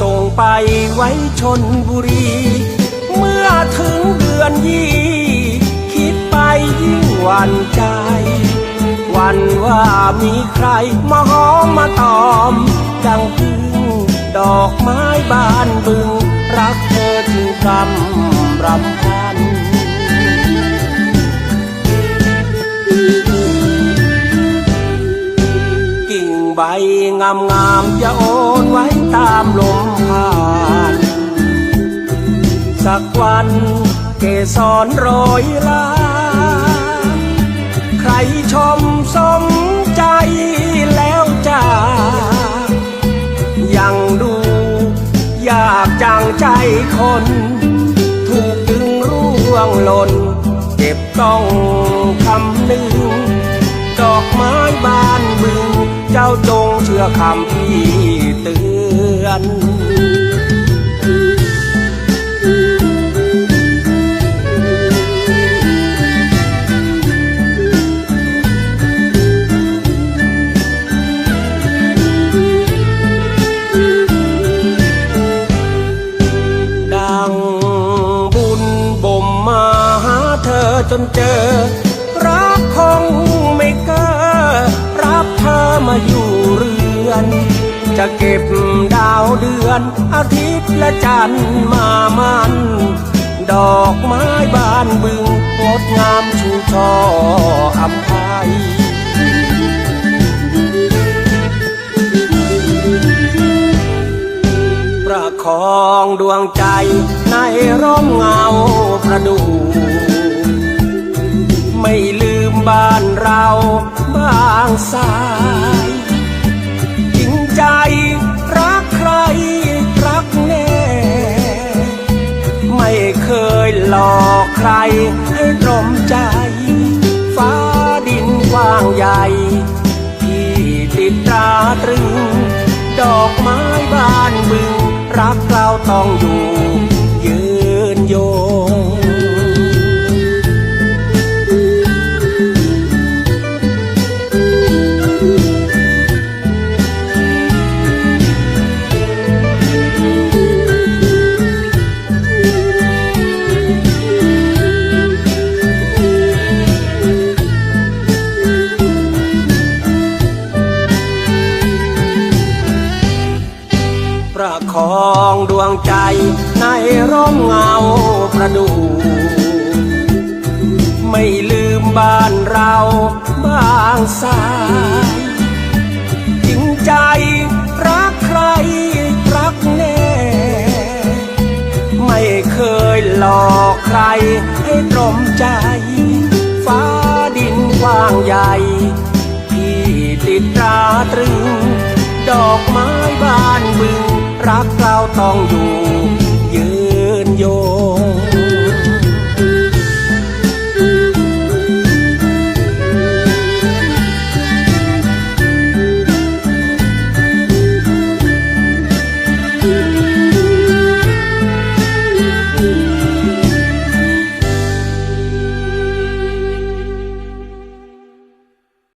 ส่งไปไว้ชนบุรี เมื่อถึงเดือนยี่ คิดไปยิ่งหวั่นใจ วันว่ามีใครมาหอมมาตอม ดังพึ่งดอกไม้บานบึง รักเธอถึงกำรำพันกิ่งใบงามงามๆจะโอนไว้ตามลม สักวันเกสรโรยลา ใครชมสมใจแล้วจ้ายังดูอยากจังใจคน ถูกดึงร่วงหล่นเจ็บต้องคำนึงดอกไม้บานบึง เจ้าจงเชื่อคำพี่เตือน จนเจอ รักคงไม่เก้อรับเธอมาอยู่เรือน จะเก็บดาวเดือน อาทิตย์และจันทร์มามัน ดอกไม้บานบึงงดงามชูช่ออำไพประคองดวงใจในร่มเงาประดู ไม่ลืมบ้านเราบางสายจริงใจรักใครรักแน่ ไม่เคยหลอกใครให้ตรมใจ ฟ้าดินกว้างใหญ่ ที่ติดตราตรึง ดอกไม้บ้านบึง รักเราต้องอยู่ ประคองดวงใจในร่มเงาประดู ไม่ลืมบ้านเราบางสายจริงใจรักใครรักแน่ ไม่เคยหลอกใครให้ตรมใจ ฟ้าดินกว้างใหญ่ ที่ติดตราตรึงดอกไม้ ต้องอยู่